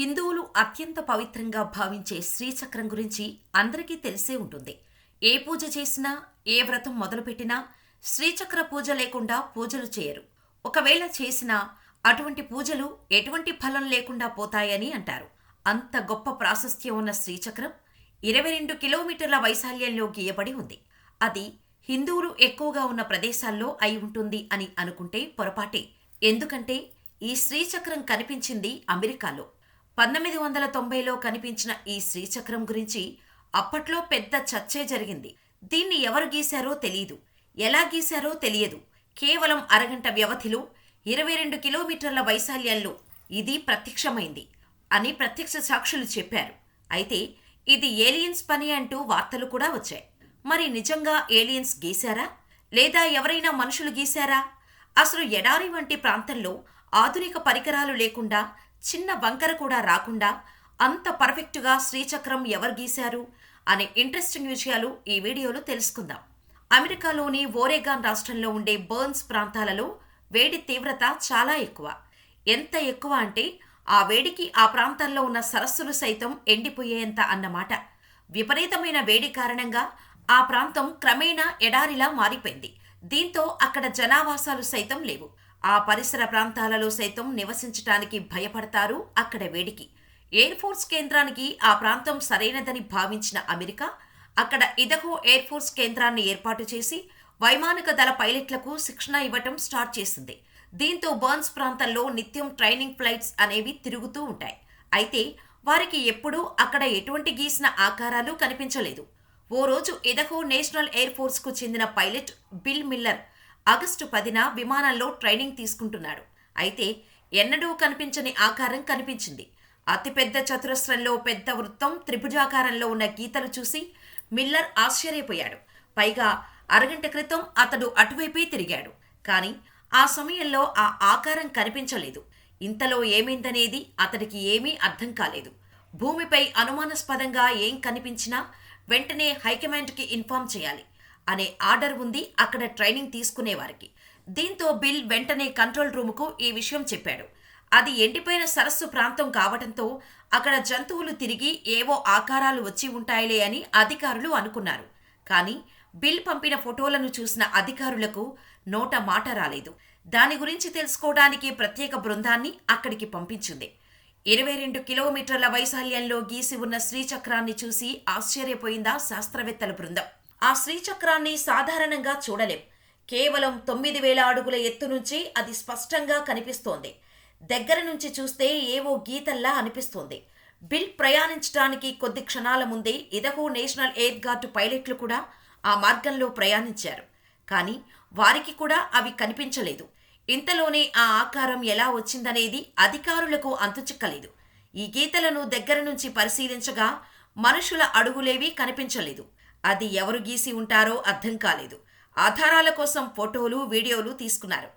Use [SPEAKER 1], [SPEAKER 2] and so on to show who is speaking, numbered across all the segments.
[SPEAKER 1] హిందువులు అత్యంత పవిత్రంగా భావించే శ్రీచక్రం గురించి అందరికీ తెలిసే ఉంటుంది. ఏ పూజ చేసినా ఏ వ్రతం మొదలుపెట్టినా శ్రీచక్ర పూజ లేకుండా పూజలు చేయరు. ఒకవేళ చేసినా అటువంటి పూజలు ఎటువంటి ఫలం లేకుండా పోతాయని అంటారు. అంత గొప్ప ప్రాశస్త్యం ఉన్న శ్రీచక్రం ఇరవై రెండు కిలోమీటర్ల వైశాల్యంలో గీయబడి ఉంది. అది హిందువులు ఎక్కువగా ఉన్న ప్రదేశాల్లో అయి ఉంటుంది అని అనుకుంటే పొరపాటే. ఎందుకంటే ఈ శ్రీచక్రం కనిపించింది అమెరికాలో. పంతొమ్మిది వందల తొంభైలో కనిపించిన ఈ శ్రీచక్రం గురించి అప్పట్లో పెద్ద చర్చే జరిగింది. దీన్ని ఎవరు గీశారో తెలియదు ఎలా గీశారో తెలియదు. కేవలం అరగంట వ్యవధిలో ఇరవై రెండు కిలోమీటర్ల వైశాల్యంలో ఇది ప్రత్యక్షమైంది అని ప్రత్యక్ష సాక్షులు చెప్పారు. అయితే ఇది ఏలియన్స్ పని అంటూ వార్తలు కూడా వచ్చాయి. మరి నిజంగా ఏలియన్స్ గీశారా? లేదా ఎవరైనా మనుషులు గీశారా? అసలు ఎడారి వంటి ప్రాంతంలో ఆధునిక పరికరాలు లేకుండా చిన్న వంకర కూడా రాకుండా అంత పర్ఫెక్టుగా శ్రీచక్రం ఎవరు గీశారు అనే ఇంట్రెస్టింగ్ విషయాలు ఈ వీడియోలో తెలుసుకుందాం. అమెరికాలోని ఓరేగాన్ రాష్ట్రంలో ఉండే బర్న్స్ ప్రాంతాలలో వేడి తీవ్రత చాలా ఎక్కువ. ఎంత ఎక్కువ అంటే ఆ వేడికి ఆ ప్రాంతాల్లో ఉన్న సరస్సులు సైతం ఎండిపోయేంత అన్నమాట. విపరీతమైన వేడి కారణంగా ఆ ప్రాంతం క్రమేణా ఎడారిలా మారిపోయింది. దీంతో అక్కడ జనావాసాలు సైతం లేవు. ఆ పరిసర ప్రాంతాలలో సైతం నివసించటానికి భయపడతారు అక్కడ వేడికి. ఎయిర్ ఫోర్స్ కేంద్రానికి ఆ ప్రాంతం సరైనదని భావించిన అమెరికా అక్కడ ఇదహో ఎయిర్ ఫోర్స్ కేంద్రాన్ని ఏర్పాటు చేసి వైమానిక దళ పైలట్లకు శిక్షణ ఇవ్వటం స్టార్ట్ చేసింది. దీంతో బర్న్స్ ప్రాంతంలో నిత్యం ట్రైనింగ్ ఫ్లైట్స్ అనేవి తిరుగుతూ ఉంటాయి. అయితే వారికి ఎప్పుడూ అక్కడ ఎటువంటి గీసిన ఆకారాలు కనిపించలేదు. ఓ రోజు ఇదహో నేషనల్ ఎయిర్ ఫోర్స్కు చెందిన పైలట్ బిల్ మిల్లర్ ఆగస్టు పదిన విమానంలో ట్రైనింగ్ తీసుకుంటున్నాడు. అయితే ఎన్నడూ కనిపించని ఆకారం కనిపించింది. అతిపెద్ద చతురస్రంలో పెద్ద వృత్తం త్రిభుజాకారంలో ఉన్న గీతలు చూసి మిల్లర్ ఆశ్చర్యపోయాడు. పైగా అరగంట క్రితం అతడు అటువైపే తిరిగాడు. కానీ ఆ సమయంలో ఆ ఆకారం కనిపించలేదు. ఇంతలో ఏమైందనేది అతడికి ఏమీ అర్థం కాలేదు. భూమిపై అనుమానాస్పదంగా ఏం కనిపించినా వెంటనే హైకమాండ్కి ఇన్ఫార్మ్ చేయాలి. అనే ఆర్డర్ ఉంది. అక్కడ ట్రైనింగ్ తీసుకునేవారికి దీంతో బిల్ వెంటనే కంట్రోల్ రూముకు ఈ విషయం చెప్పాడు. అది ఎండిపోయిన సరస్సు ప్రాంతం కావడంతో అక్కడ జంతువులు తిరిగి ఏవో ఆకారాలు వచ్చి ఉంటాయిలే అని అధికారులు అనుకున్నారు. కానీ బిల్ పంపిన ఫోటోలను చూసిన అధికారులకు నోట మాట రాలేదు. దాని గురించి తెలుసుకోవడానికి ప్రత్యేక బృందాన్ని అక్కడికి పంపించింది. ఇరవై రెండు కిలోమీటర్ల వైశాల్యంలో గీసి ఉన్న శ్రీచక్రాన్ని చూసి ఆశ్చర్యపోయిందా శాస్త్రవేత్తల బృందం. ఆ శ్రీచక్రాన్ని సాధారణంగా చూడలేం. కేవలం తొమ్మిది వేల అడుగుల ఎత్తు నుంచి అది స్పష్టంగా కనిపిస్తోంది. దగ్గర నుంచి చూస్తే ఏవో గీతల్లా అనిపిస్తోంది. బిల్ ప్రయాణించడానికి కొద్ది క్షణాల ముందే ఇదహో నేషనల్ ఎయిర్ గార్డు పైలట్లు కూడా ఆ మార్గంలో ప్రయాణించారు. కానీ వారికి కూడా అవి కనిపించలేదు. ఇంతలోనే ఆ ఆకారం ఎలా వచ్చిందనేది అధికారులకు అంతుచిక్కలేదు. ఈ గీతలను దగ్గర నుంచి పరిశీలించగా మనుషుల అడుగులేవీ కనిపించలేదు. అది ఎవరు గీసి ఉంటారో అర్థం కాలేదు. ఆధారాల కోసం ఫోటోలు వీడియోలు తీసుకున్నారు.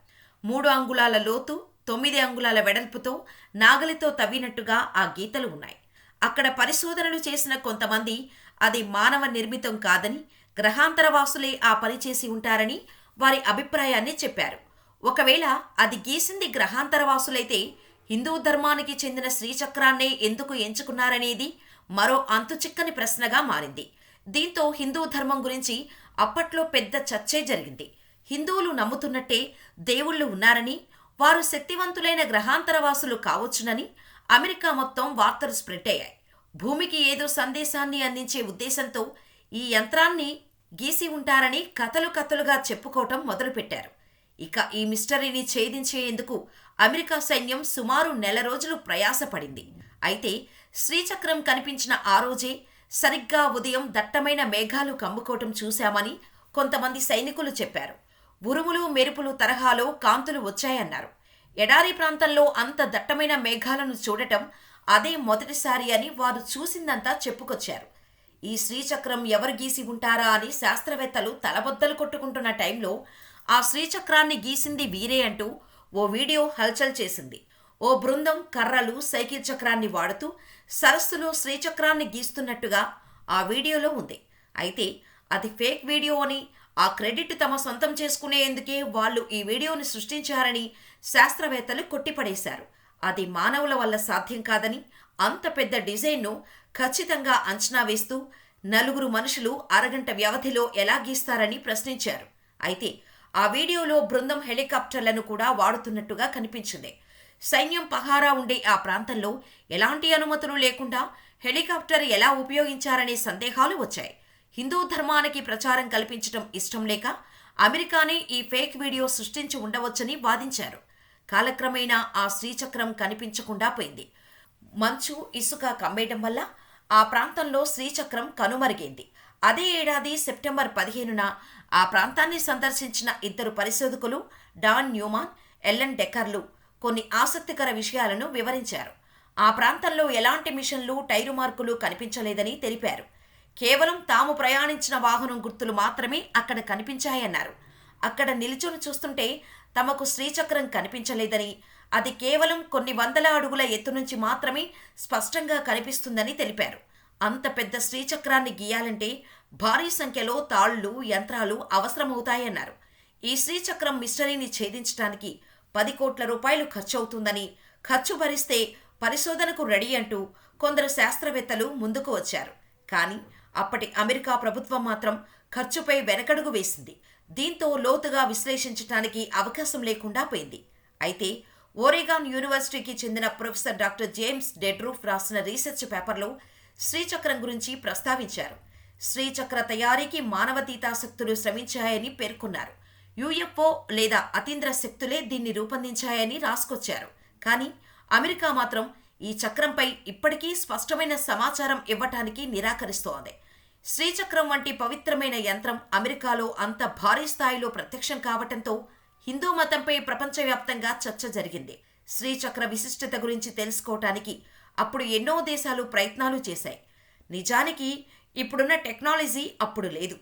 [SPEAKER 1] మూడు అంగుళాల లోతు తొమ్మిది అంగుళాల వెడల్పుతో నాగలితో తవ్వినట్టుగా ఆ గీతలు ఉన్నాయి. అక్కడ పరిశోధనలు చేసిన కొంతమంది అది మానవ నిర్మితం కాదని గ్రహాంతరవాసులే ఆ పని చేసి ఉంటారని వారి అభిప్రాయాన్ని చెప్పారు. ఒకవేళ అది గీసింది గ్రహాంతరవాసులైతే హిందూ ధర్మానికి చెందిన శ్రీచక్రాన్నే ఎందుకు ఎంచుకున్నారనేది మరో అంతుచిక్కని ప్రశ్నగా మారింది. దీంతో హిందూ ధర్మం గురించి అప్పట్లో పెద్ద చర్చే జరిగింది. హిందువులు నమ్ముతున్నట్టే దేవుళ్ళు ఉన్నారని వారు శక్తివంతులైన గ్రహాంతరవాసులు కావచ్చునని అమెరికా మొత్తం వార్తలు స్ప్రెడ్ అయ్యాయి. భూమికి ఏదో సందేశాన్ని అందించే ఉద్దేశంతో ఈ యంత్రాన్ని గీసి ఉంటారని కథలు కథలుగా చెప్పుకోవటం మొదలుపెట్టారు. ఇక ఈ మిస్టరీని ఛేదించేందుకు అమెరికా సైన్యం సుమారు నెల రోజులు ప్రయాసపడింది. అయితే శ్రీచక్రం కనిపించిన ఆ రోజే సరిగ్గా ఉదయం దట్టమైన మేఘాలు కమ్ముకోవటం చూశామని కొంతమంది సైనికులు చెప్పారు. ఉరుములు మెరుపులు తరహాలో కాంతులు వచ్చాయన్నారు. ఎడారి ప్రాంతంలో అంత దట్టమైన మేఘాలను చూడటం అదే మొదటిసారి అని వారు చూసిందంతా చెప్పుకొచ్చారు. ఈ శ్రీచక్రం ఎవరు గీసి ఉంటారా అని శాస్త్రవేత్తలు తలబద్దలు కొట్టుకుంటున్న టైంలో ఆ శ్రీచక్రాన్ని గీసింది వీరే అంటూ ఓ వీడియో హల్చల్ చేసింది. ఓ బృందం కర్రలు సైకిల్ చక్రాన్ని వాడుతూ సరస్సులో శ్రీచక్రాన్ని గీస్తున్నట్టుగా ఆ వీడియోలో ఉంది. అయితే అది ఫేక్ వీడియో అని ఆ క్రెడిట్ తమ సొంతం చేసుకునేందుకే వాళ్ళు ఈ వీడియోని సృష్టించారని శాస్త్రవేత్తలు కొట్టిపడేశారు. అది మానవుల వల్ల సాధ్యం కాదని అంత పెద్ద డిజైన్ను ఖచ్చితంగా అంచనా వేస్తూ నలుగురు మనుషులు అరగంట వ్యవధిలో ఎలా గీస్తారని ప్రశ్నించారు. అయితే ఆ వీడియోలో బృందం హెలికాప్టర్లను కూడా వాడుతున్నట్టుగా కనిపించింది. సైన్యం పహారా ఉండే ఆ ప్రాంతంలో ఎలాంటి అనుమతులు లేకుండా హెలికాప్టర్ ఎలా ఉపయోగించారనే సందేహాలు వచ్చాయి. హిందూ ధర్మానికి ప్రచారం కల్పించడం ఇష్టం లేక అమెరికానే ఈ ఫేక్ వీడియో సృష్టించి ఉండవచ్చని వాదించారు. కాలక్రమేణా ఆ శ్రీచక్రం కనిపించకుండా పోయింది. మంచు ఇసుక కమ్మేయడం వల్ల ఆ ప్రాంతంలో శ్రీచక్రం కనుమరుగైంది. అదే ఏడాది సెప్టెంబర్ పదిహేనున ఆ ప్రాంతాన్ని సందర్శించిన ఇద్దరు పరిశోధకులు డాన్ న్యూమాన్ ఎల్లెన్ డెకర్లు కొన్ని ఆసక్తికర విషయాలను వివరించారు. ఆ ప్రాంతంలో ఎలాంటి మిషన్లు టైరు మార్కులు కనిపించలేదని తెలిపారు. కేవలం తాము ప్రయాణించిన వాహనం గుర్తులు మాత్రమే అక్కడ కనిపించాయన్నారు. అక్కడ నిల్చొని చూస్తుంటే తమకు శ్రీచక్రం కనిపించలేదని అది కేవలం కొన్ని వందల అడుగుల ఎత్తు నుంచి మాత్రమే స్పష్టంగా కనిపిస్తుందని తెలిపారు. అంత పెద్ద శ్రీచక్రాన్ని గీయాలంటే భారీ సంఖ్యలో తాళ్ళు యంత్రాలు అవసరమవుతాయన్నారు. ఈ శ్రీచక్రం మిస్టరీని ఛేదించడానికి పది కోట్ల రూపాయలు ఖర్చవుతుందని ఖర్చు భరిస్తే పరిశోధనకు రెడీ అంటూ కొందరు శాస్త్రవేత్తలు ముందుకు వచ్చారు. కానీ అప్పటి అమెరికా ప్రభుత్వం మాత్రం ఖర్చుపై వెనకడుగు వేసింది. దీంతో లోతుగా విశ్లేషించటానికి అవకాశం లేకుండా పోయింది. అయితే ఓరేగాన్ యూనివర్సిటీకి చెందిన ప్రొఫెసర్ డాక్టర్ జేమ్స్ డెడ్రూఫ్ రాసిన రీసెర్చ్ పేపర్లో శ్రీచక్రం గురించి ప్రస్తావించారు. శ్రీచక్ర తయారీకి మానవతీతాశక్తులు శ్రమించాయని పేర్కొన్నారు. యుఎఫ్ఓ లేదా అతీంద్ర శక్తులే దీన్ని రూపొందించాయని రాసుకొచ్చారు. కానీ అమెరికా మాత్రం ఈ చక్రంపై ఇప్పటికీ స్పష్టమైన సమాచారం ఇవ్వటానికి నిరాకరిస్తోంది. శ్రీచక్రం వంటి పవిత్రమైన యంత్రం అమెరికాలో అంత భారీ స్థాయిలో ప్రత్యక్షం కావటంతో హిందూ మతంపై ప్రపంచవ్యాప్తంగా చర్చ జరిగింది. శ్రీచక్ర విశిష్టత గురించి తెలుసుకోవటానికి అప్పుడు ఎన్నో దేశాలు ప్రయత్నాలు చేశాయి. నిజానికి ఇప్పుడున్న టెక్నాలజీ అప్పుడు లేదు.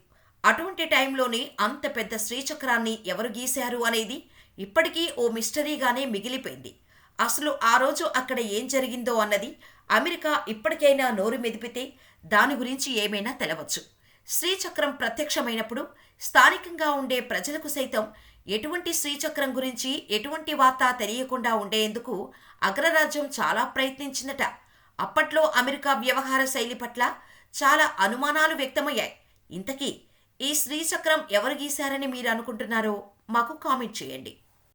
[SPEAKER 1] అటువంటి టైంలోనే అంత పెద్ద శ్రీచక్రాన్ని ఎవరు గీశారు అనేది ఇప్పటికీ ఓ మిస్టరీగానే మిగిలిపోయింది. అసలు ఆ రోజు అక్కడ ఏం జరిగిందో అన్నది అమెరికా ఇప్పటికైనా నోరు మెదిపితే దాని గురించి ఏమైనా తెలవచ్చు. శ్రీచక్రం ప్రత్యక్షమైనప్పుడు స్థానికంగా ఉండే ప్రజలకు సైతం ఎటువంటి శ్రీచక్రం గురించి ఎటువంటి వార్త తెలియకుండా ఉండేందుకు అగ్రరాజ్యం చాలా ప్రయత్నించిందట అప్పట్లో అమెరికా వ్యవహార శైలి పట్ల చాలా అనుమానాలు వ్యక్తమయ్యాయి. ఇంతకీ ఈ శ్రీచక్రం ఎవరు గీశారని మీరు అనుకుంటున్నారో మాకు కామెంట్ చేయండి.